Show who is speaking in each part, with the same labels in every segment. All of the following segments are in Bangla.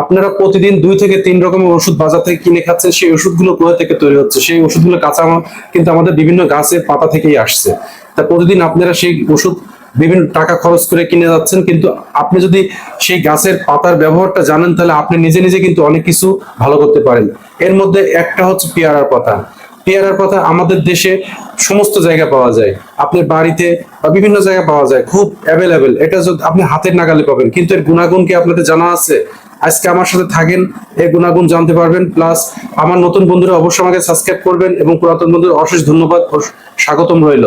Speaker 1: আপনারা প্রতিদিন দুই থেকে তিন রকমের ওষুধ বাজার থেকে কিনে খাচ্ছেন, সেই ওষুধগুলো কোথা থেকে তৈরি হচ্ছে? সেই ওষুধগুলো কাঁচা কিন্তু আমাদের বিভিন্ন গাছের পাতা থেকেই আসছে। তা প্রতিদিন আপনারা সেই ওষুধ বিভিন্ন টাকা খরচ করে কিনে যাচ্ছেন, কিন্তু আপনি যদি সেই গাছের পাতার ব্যবহারটা জানেন, তাহলে আপনি নিজে নিজে কিন্তু অনেক কিছু ভালো করতে পারেন। এর মধ্যে একটা হচ্ছে পেয়ারার পাতা। পেয়ারার পাতা আমাদের দেশে সমস্ত জায়গায় পাওয়া যায়। আপনার বাড়িতে বা বিভিন্ন জায়গায় পাওয়া যায়, খুব অ্যাভেলেবেল এটা যদি আপনি হাতের নাগালে পাবেন, কিন্তু এর গুণাগুণ কি আপনাদের জানা আছে? আজকে আমার সাথে থাকেন এই গুণাগুণ জানতে পারবেন। প্লাস আমার নতুন বন্ধুরা অবশ্যই আমাকে সাবস্ক্রাইব করবেন এবং পুরাতন বন্ধুদের অশেষ ধন্যবাদ ও স্বাগতম রইল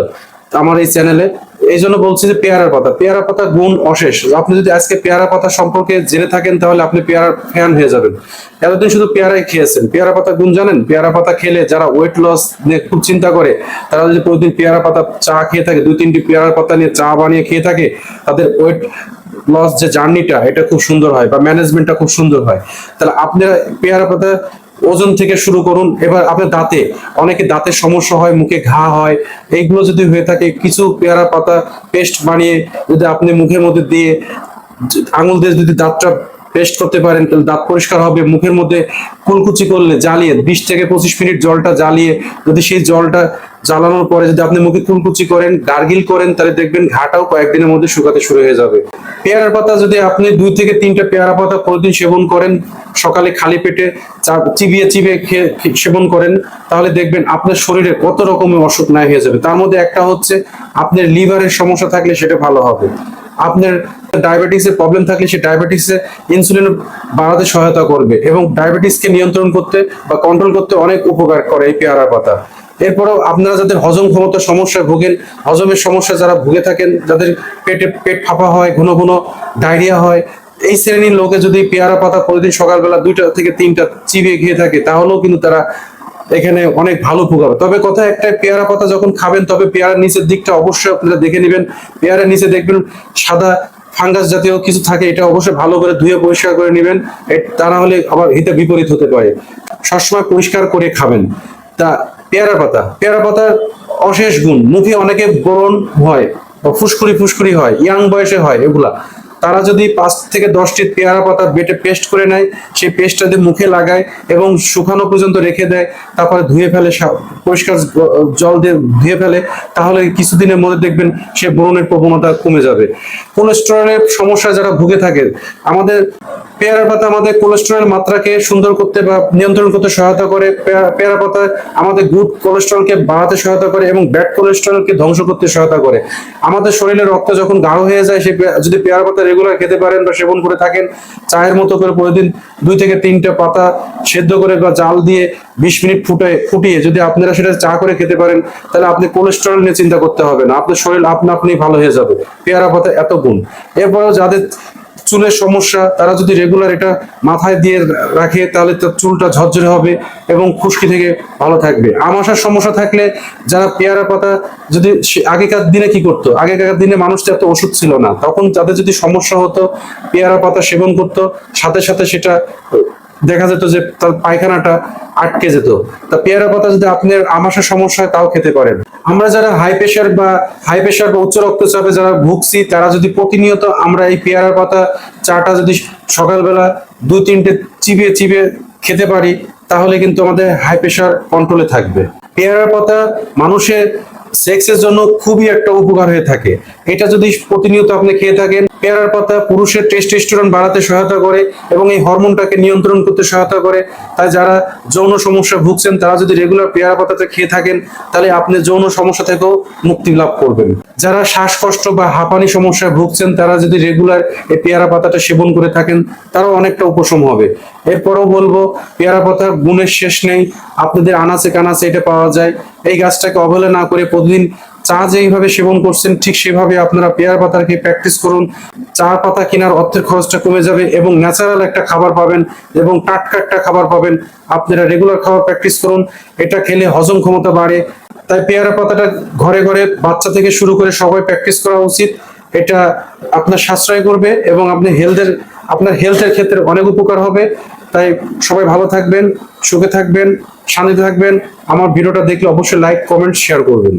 Speaker 1: আমার এই চ্যানেলে এই জন্য বলছি যে পেয়ারার পাতা পেয়ারা পাতা গুণ অশেষ। আপনি যদি আজকে পেয়ারা পাতা সম্পর্কে জেনে থাকেন, তাহলে আপনি পেয়ারার ফ্যান হয়ে যাবেন। এতদিন শুধু পেয়ারাই খেয়েছেন। পেয়ারা পাতা গুণ জানেন? পেয়ারা পাতা খেলে যারা ওয়েট লস নিয়ে খুব চিন্তা করে, তারা যদি প্রতিদিন পেয়ারা পাতা চা খেয়ে থাকে দুই তিনটি পেয়ারা পাতা নিয়ে চা বানিয়ে খেয়ে থাকে, তাদের ওয়েট লস যে জার্নিটা এটা খুব সুন্দর হয় বা ম্যানেজমেন্টটা খুব সুন্দর হয়। তাহলে আপনারা পেয়ারা পাতা ওজন থেকে শুরু করুন। এবার আপনার দাঁতে, অনেকে দাঁতের সমস্যা হয়, মুখে ঘা হয়। এইগুলো যদি হয়ে থাকে, কিছু পেয়ারা পাতা পেস্ট বানিয়ে যদি আপনি মুখের মধ্যে দিয়ে আঙুল দিয়ে যদি দাঁতটা পেস্ট করতে পারেন, তাহলে দাঁত পরিষ্কার হবে, মুখের মধ্যে কুলকুচি করলে জ্বালিয়ে, বিশ থেকে পঁচিশ মিনিট জলটা জ্বালিয়ে, যদি সেই জলটা জ্বালানোর পরে যদি আপনি মুখে কুলকুচি করেন, গার্গিল করেন, তাহলে দেখবেন ঘাটাও কয়েকদিনের মধ্যে শুকাতে শুরু হয়ে যাবে। পেয়ারার পাতা যদি আপনি দুই থেকে তিনটা পেয়ারা পাতা প্রতিদিন সেবন করেন, সকালে খালি পেটে চিবিয়ে চিবিয়ে খেয়ে সেবন করেন, তাহলে দেখবেন আপনার শরীরে কত রকমের অসুখ নাই হয়ে যাবে। তার মধ্যে একটা হচ্ছে, আপনার লিভারের সমস্যা থাকলে সেটা ভালো হবে। আপনার ডায়াবেটিসের প্রবলেম থাকলে সে ডায়াবেটিসে ইনসুলিন বাড়াতে সহায়তা করবে এবং ডায়াবেটিসকে নিয়ন্ত্রণ করতে বা কন্ট্রোল করতে অনেক উপকার করে এই পেয়ারা পাতা এরপরেও আপনারা যাদের হজম ক্ষমতার সমস্যায় ভোগেন, হজমের সমস্যা যারা ভুগে থাকেন, যাদের পেটে পেট ফাঁপা হয়, ঘন ঘন ডায়রিয়া হয়, এই শ্রেণির লোকে যদি পেয়ারা পাতা প্রতিদিন সকালবেলা দুইটা থেকে তিনটা চিবিয়ে খেয়ে থাকে, তাহলেও কিন্তু তারা এখানে অনেক ভালো উপকার। তবে কথা একটা পেয়ারা পাতা যখন খাবেন, তবে পেয়ারার নিচের দিকটা অবশ্যই আপনারা দেখে নেবেন পেয়ারার নিচে দেখবেন সাদা ফাঙ্গাস জাতীয় কিছু থাকে, এটা অবশ্যই ভালো করে ধুয়ে পরিষ্কার করে নেবেন। তা না হলে আবার হিতে বিপরীত হতে পারে। সবসময় পরিষ্কার করে খাবেন। তা পেয়ারা পাতা, পেয়ারা পাতার অশেষ গুণ। মুখে অনেকে বরণ হয় ফুসকুড়ি ফুসকুড়ি হয়, ইয়াং বয়সে হয় এগুলা। তারা যদি পাঁচ থেকে দশটি পেয়ারা পাতা বেটে পেস্ট করে নেয়, সেই পেস্টটা দিয়ে মুখে লাগায় এবং শুকানো পর্যন্ত রেখে দেয়, তারপরে ধুয়ে ফেলে পরিষ্কার জল দিয়ে ধুয়ে ফেলে, তাহলে কিছুদিনের মধ্যে দেখবেন সে ব্রণের প্রবণতা কমে যাবে। কোলেস্টেরলের সমস্যা যারা ভুগে থাকে, আমাদের পেয়ারা পাতা আমাদের কোলেস্টেরল মাত্রাকে সুন্দর করতে বা নিয়ন্ত্রণ করতে সহায়তা করে। পেয়ারা পাতা আমাদের গুড কোলেস্ট্রলকে বাড়াতে সহায়তা করে এবং ব্যাড কোলেস্টেরলকে ধ্বংস করতে সহায়তা করে। আমাদের শরীরে রক্ত যখন গাঢ় হয়ে যায়, সে যদি পেয়ারা পাতা রেগুলার খেতে পারেন বা সেবন করে থাকেন, চায়ের মতো করে প্রতিদিন দুই থেকে তিনটা পাতা সেদ্ধ করে বা জাল দিয়ে বিশ মিনিট ফুটে, ফুটিয়ে যদি আপনারা সেটা চা করে খেতে পারেন, তাহলে আপনি কোলেস্ট্রল নিয়ে চিন্তা করতে হবে না। আপনার শরীর আপনা আপনি ভালো হয়ে যাবে। পেয়ারা পাতা এত গুণ। এরপরেও যাদের চুলের সমস্যা, তারা যদি রেগুলার এটা মাথায় দিয়ে রাখে, তাহলে তার চুলটা ঝরঝরে হবে এবং খুশকি থেকে ভালো থাকবে। আমাশার সমস্যা থাকলে যারা পেয়ারা পাতা যদি আগেকার দিনে কি করতো? আগেকার দিনে মানুষ তো এত ওষুধ ছিল না। তখন তাদের যদি সমস্যা হতো, পেয়ারা পাতা সেবন করতো, সাথে সাথে সেটা দেখা যেত যে তার পায়খানাটা আটকে যেত। তা পেয়ারা পাতা যদি আপনার আমাশার সমস্যা হয়, তাও খেতে পারেন। আমরা যারা হাই প্রেশার বা হাই প্রেশার বা উচ্চ রক্তচাপে যারা ভুগছি, তারা যদি প্রতিনিয়ত আমরা এই পেয়ারা পাতা চাটা যদি সকালবেলা দুই তিনটে চিবিয়ে চিবিয়ে খেতে পারি, তাহলে কিন্তু আমাদের হাই প্রেশার কন্ট্রোলে থাকবে। পেয়ারা পাতা মানুষের সেক্সের জন্য খুবই একটা উপকার হয়ে থাকে। এটা যদি প্রতিনিয়ত আপনি খেয়ে থাকেন, পেয়ারার পাতা পুরুষের টেস্টোস্টেরন বাড়াতে সহায়তা করে এবং এই হরমোনটাকে নিয়ন্ত্রণ করতে সহায়তা করে। তাই যারা যৌন সমস্যা ভুগছেন, তারা যদি রেগুলার পেয়ারা পাতাটা খেয়ে থাকেন, তাহলে আপনি যৌন সমস্যা থেকেও মুক্তি লাভ করবেন। যারা শ্বাসকষ্ট বা হাঁপানি সমস্যায় ভুগছেন, তারা যদি রেগুলার এই পেয়ারা পাতাটা সেবন করে থাকেন, তারাও অনেকটা উপশম হবে। এরপরও বলব, পেয়ারা পাতার গুণের শেষ নেই। আপনাদের আনাচে কানাচে এটা পাওয়া যায়। এই গাছটাকে অবহেলা না করে প্রতিদিন চা যেইভাবে সেবন করছেন, ঠিক সেভাবে আপনারা পেয়ার পাতাকে প্র্যাকটিস করুন। চা পাতা কেনার অর্থের খরচটা কমে যাবে এবং ন্যাচারাল একটা খাবার পাবেন এবং টাটকা একটা খাবার পাবেন। আপনারা রেগুলার খাবার প্র্যাকটিস করুন। এটা খেলে হজম ক্ষমতা বাড়ে। তাই পেয়ারা পাতাটা ঘরে ঘরে বাচ্চা থেকে শুরু করে সবাই প্র্যাকটিস করা উচিত। এটা আপনার সাশ্রয় করবে এবং আপনি হেলথের আপনার হেলথের ক্ষেত্রে অনেক উপকার হবে। তাই সবাই ভালো থাকবেন, সুখে থাকবেন, শান্তিতে থাকবেন। আমার ভিডিওটা দেখলে অবশ্যই লাইক কমেন্ট শেয়ার করবেন।